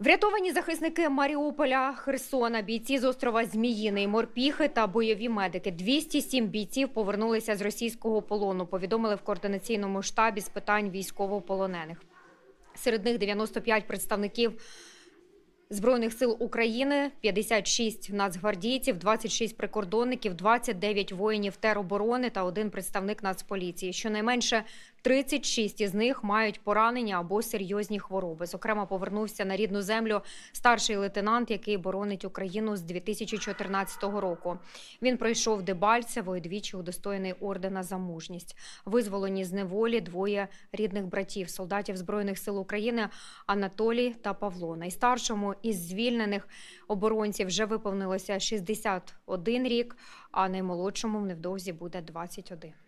Врятовані захисники Маріуполя, Херсона, бійці з острова Зміїний, морпіхи та бойові медики. 207 бійців повернулися з російського полону. Повідомили в координаційному штабі з питань військовополонених. Серед них 95 представників Збройних сил України, 56 нацгвардійців, 26 прикордонників, 29 воїнів тероборони та один представник Нацполіції. Щонайменше 36 із них мають поранення або серйозні хвороби. Зокрема, повернувся на рідну землю старший лейтенант, який боронить Україну з 2014 року. Він пройшов Дебальцево і двічі удостоєний ордена за мужність. Визволені з неволі двоє рідних братів, солдатів Збройних сил України Анатолій та Павло. Найстаршому із звільнених оборонців вже виповнилося 61 рік, а наймолодшому невдовзі буде 21.